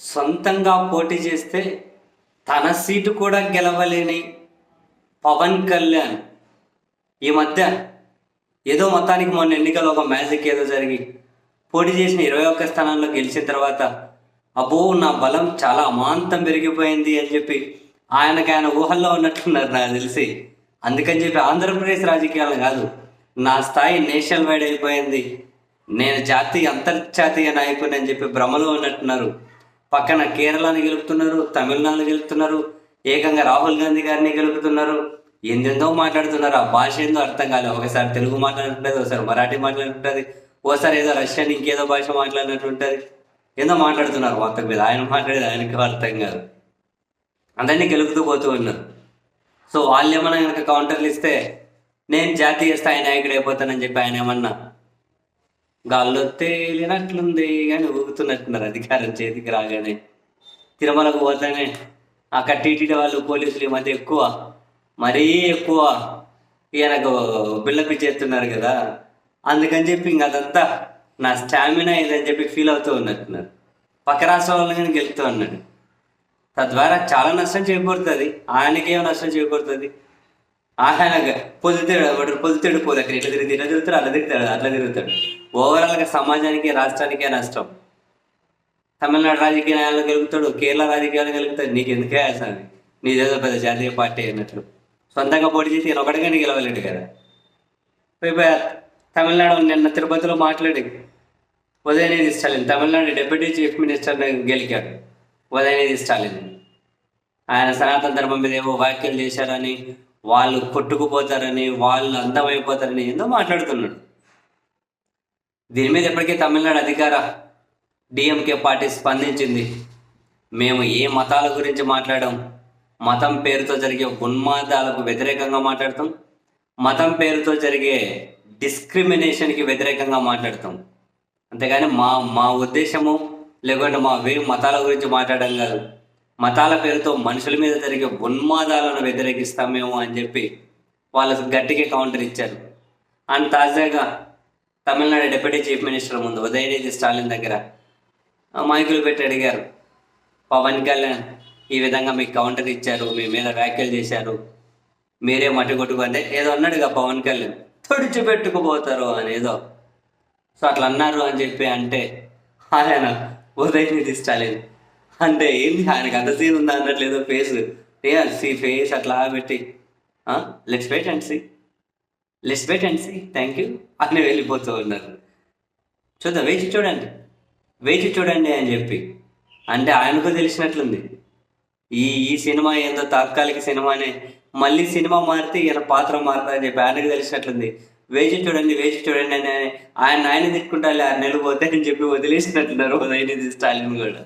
సొంతంగా పోటీ చేస్తే తన సీటు కూడా గెలవలేని పవన్ కళ్యాణ్. ఈ మధ్య ఏదో మొత్తానికి మొన్న ఎన్నికల్లో ఒక మ్యాజిక్ ఏదో జరిగి పోటీ చేసిన ఇరవై ఒక్క స్థానాల్లో గెలిచిన తర్వాత అబ్బో నా బలం చాలా అమాంతం పెరిగిపోయింది అని చెప్పి ఆయనకి ఆయన ఊహల్లో ఉన్నట్టున్నారు నాకు తెలిసి. అందుకని చెప్పి ఆంధ్రప్రదేశ్ రాజకీయాలు కాదు నా స్థాయి నేషనల్ వైడ్ అయిపోయింది. నేను జాతీయ అంతర్జాతీయ నాయకుడిని అని చెప్పి భ్రమలో ఉన్నట్టున్నారు. పక్కన కేరళని గెలుపుతున్నారు తమిళనాడు గెలుపుతున్నారు ఏకంగా రాహుల్ గాంధీ గారిని గెలుపుతున్నారు. ఎందెందో మాట్లాడుతున్నారు ఆ భాష ఏందో అర్థం కాలేదు. ఒకసారి తెలుగు మాట్లాడుతుంటుంది ఒకసారి మరాఠీ మాట్లాడుతుంటుంది ఓసారి ఏదో రష్యన్ ఇంకేదో భాష మాట్లాడినట్టు ఉంటుంది ఏందో మాట్లాడుతున్నారు మొత్తం మీద. ఆయన మాట్లాడేది ఆయనకి అర్థం కాదు. అందరినీ గెలుపుతూ పోతూ ఉన్నారు. సో వాళ్ళు ఏమన్నా కనుక కౌంటర్లు ఇస్తే నేను జాతీయ స్థాయి నాయకుడు అయిపోతానని చెప్పి ఆయన ఏమన్నా గాల్లో తేలినట్లుంది కానీ ఊగుతున్నట్టున్నారు అధికారం చేతికి రాగానే. తిరుమలకు పోతానే అక్కడ టీటీడీ వాళ్ళు పోలీసులు ఈ మధ్య ఎక్కువ. మరీ ఎక్కువ ఈయనకు బిల్లపి చేస్తున్నారు కదా. అందుకని చెప్పి ఇంక అదంతా నా స్టామినా ఇదని చెప్పి ఫీల్ అవుతూ ఉన్నట్టున్నారు పక్క రాష్ట్ర వాళ్ళని కానీ గెలుతూ ఉన్నాడు తద్వారా చాలా నష్టం చేకూరుతుంది. ఆయనకేం నష్టం చేకూరుతుంది. ఆయన పొద్దుతాడు పొద్దుతాడు పోదు. అక్కడ ఇట్లా తిరిగి ఇట్లా తిరుగుతాడు అట్లా తిరుగుతాడు అట్లా తిరుగుతాడు. ఓవరాల్గా సమాజానికి రాష్ట్రానికే నష్టం. తమిళనాడు రాజకీయాలు గెలుపుతాడు కేరళ రాజకీయాలు గెలుపుతాడు. నీకు ఎందుకే అసలు నీదేదో పెద్ద జాతీయ పార్టీ అయినట్లు. సొంతంగా పోటీ చేసి నేను ఒకటిగానే గెలవలేడు కదా. పోయి తమిళనాడు నిన్న తిరుపతిలో మాట్లాడి Udhayanidhi Stalin Tamil Nadu deputy chief minister గెలికాడు Udhayanidhi Stalin. ఆయన సనాతన ధర్మం మీద ఏవో వ్యాఖ్యలు చేశారని వాళ్ళు కొట్టుకుపోతారని వాళ్ళు అందమైపోతారని ఏందో మాట్లాడుతున్నాడు. దీని మీద ఇప్పటికే తమిళనాడు అధికార డిఎంకే పార్టీ స్పందించింది. మేము ఏ మతాల గురించి మాట్లాడాం? మతం పేరుతో జరిగే ఉన్మాదాలకు వ్యతిరేకంగా మాట్లాడతాం. మతం పేరుతో జరిగే డిస్క్రిమినేషన్కి వ్యతిరేకంగా మాట్లాడతాం. అంతేగాని మా మా ఉద్దేశము లేకుంటే మా వే మతాల గురించి మాట్లాడడం కాదు. మతాల పేరుతో మనుషుల మీద జరిగే ఉన్మాదాలను వ్యతిరేకిస్తామేమో అని చెప్పి వాళ్ళకు గట్టిగా కౌంటర్ ఇచ్చారు. అండ్ తాజాగా తమిళనాడు డిప్యూటీ చీఫ్ మినిస్టర్ ముందు ఉదయనిధి స్టాలిన్ దగ్గర ఆ మైకులు పెట్టి అడిగారు పవన్ కళ్యాణ్ ఈ విధంగా మీకు కౌంటర్ ఇచ్చారు మీ మీద వ్యాఖ్యలు చేశారు మీరే మట్టి కొట్టుకుంటే ఏదో అన్నాడుగా పవన్ కళ్యాణ్ తుడిచిపెట్టుకుపోతారు అని ఏదో. సో అట్లా అన్నారు అని చెప్పి అంటే ఆయన ఉదయనిధి స్టాలిన్ అంటే ఏంది ఆయనకి అంత సీన్ ఉందా అన్నట్లేదో ఫేస్ రియల్ సి ఫేస్ అట్లా పెట్టి let's wait and see. Let's wait and see thank you అని వెళ్ళిపోతూ ఉన్నారు. చూద్దాం వేచి చూడండి. వేచి చూడండి అని చెప్పి. అంటే ఆయనకు తెలిసినట్లుంది. ఈ ఈ సినిమా ఏందో తాత్కాలిక సినిమానే. మళ్ళీ సినిమా మారితే ఈయన పాత్ర మారుతా అని చెప్పి ఆయనకు తెలిసినట్లుంది. వేచి చూడండి వేచి చూడండి అని ఆయన ఆయన తిట్టుకుంటారు ఆరు నెలలు పోతే అని చెప్పి వదిలేసినట్లున్నారు ఉదయనిధి స్టాలిన్ కూడా.